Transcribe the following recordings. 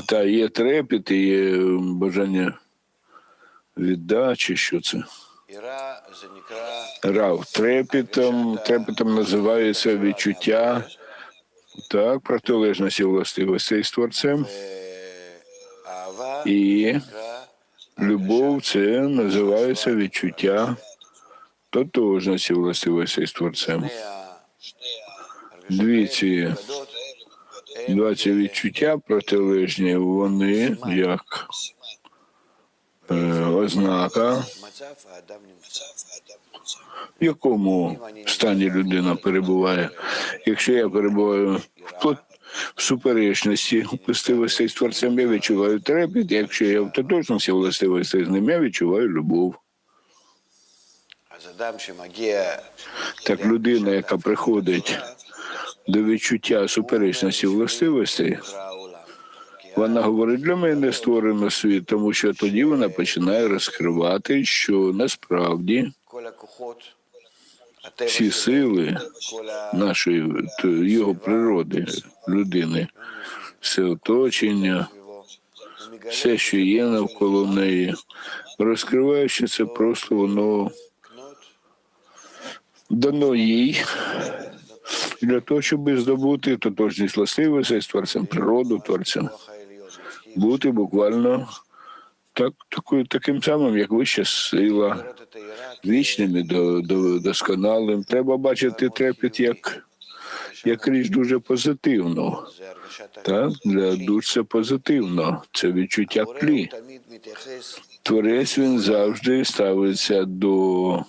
Та є трепет, і є е, бажання віддачі, що це. Рав. Трепетом, трепетом називається відчуття так, протилежності властивостей з творцем. І любов це називається відчуття тотожності властивостей з творцем. Дві ці два ці відчуття протилежні, вони як е, ознака, в якому стані людина перебуває. Якщо я перебуваю в в суперечності властивостей з творцем, я відчуваю трепет, якщо я в тотожності властивостей з ним, я відчуваю любов. Так людина, яка приходить до відчуття суперечності властивостей, вона говорить, для мене створено світ, тому що тоді вона починає розкривати, що насправді всі сили нашої його природи, людини, все оточення, все, що є навколо неї, розкриваючи це, просто воно дано їй для того, щоб здобути тотожність властивості з творцем природу, творцем, бути буквально так, такою, таким самим, як вища сила, вічним і до, до, досконалим. Треба бачити трепет як як річ дуже позитивну. Так? Для душ це позитивно, це відчуття плі. Творець він завжди ставиться до.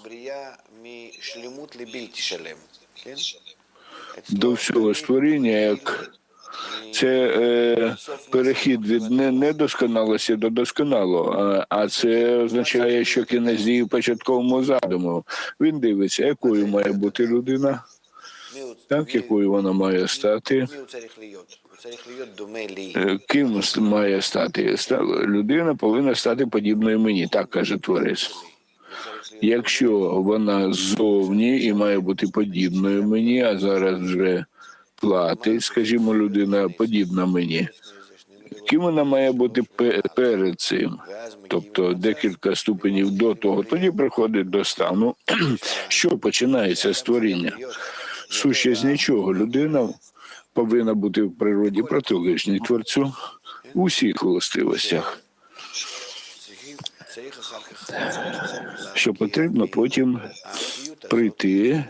Шлімут лібільтішелем до всього створіння, як це е, перехід від недосконалості до досконалого. А це означає, що кінець дії початковому задуму. Він дивиться, якою має бути людина, так якою вона має стати. Е, ким має стати людина, повинна стати подібною мені, так каже творець. Якщо вона ззовні і має бути подібною мені, а зараз вже платить, скажімо, людина подібна мені. Ким вона має бути перед цим, тобто декілька ступенів до того, тоді приходить до стану, що починається створіння. Суще з нічого. Людина повинна бути в природі протилежній творцю у всіх властивостях що потрібно потім прийти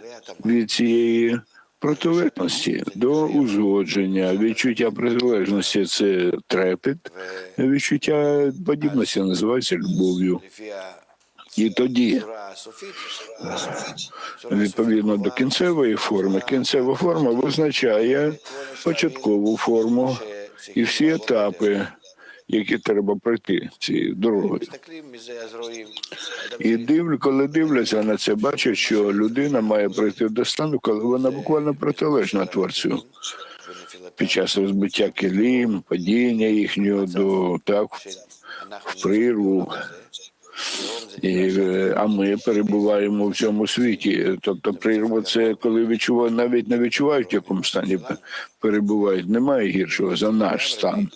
від цієї протилежності до узгодження, відчуття протилежності це трепет, відчуття подібності називається любов'ю. І тоді, відповідно до кінцевої форми, кінцева форма визначає початкову форму і всі етапи які треба пройти цією дорогою. І див, коли дивляться на це, бачать, що людина має пройти до стану, коли вона буквально протилежна творцю. Під час розбиття килим, падіння їхнього до так в прірву. І, е, А ми перебуваємо в цьому світі. Тобто, прірва це коли відчувають, навіть не відчувають, в якому стані перебувають. Немає гіршого за наш стан,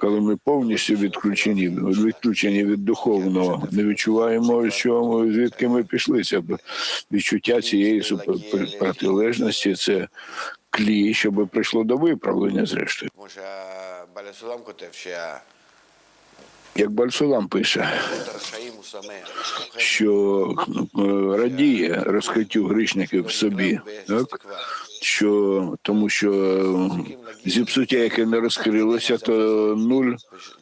коли ми повністю відключені, відключені від духовного, не відчуваємо, з чого ми, звідки ми пішли. Це відчуття цієї протилежності це клій, щоб прийшло до виправлення, зрештою як Бальсулам пише, що ну, радіє розкриттю грішників в собі, так? що тому що зіпсуття, яке не розкрилося, то нуль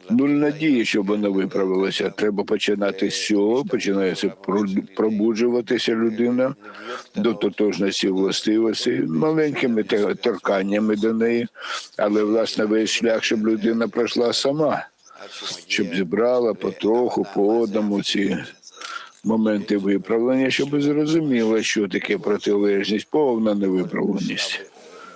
нуль надії, щоб воно виправилося. Треба починати з цього, починається пробуджуватися людина до тотожності властивості, маленькими торканнями до неї, але власне весь шлях, щоб людина пройшла сама щоб зібрала потроху по одному ці моменти виправлення, щоб зрозуміла, що таке протилежність, повна невиправленість.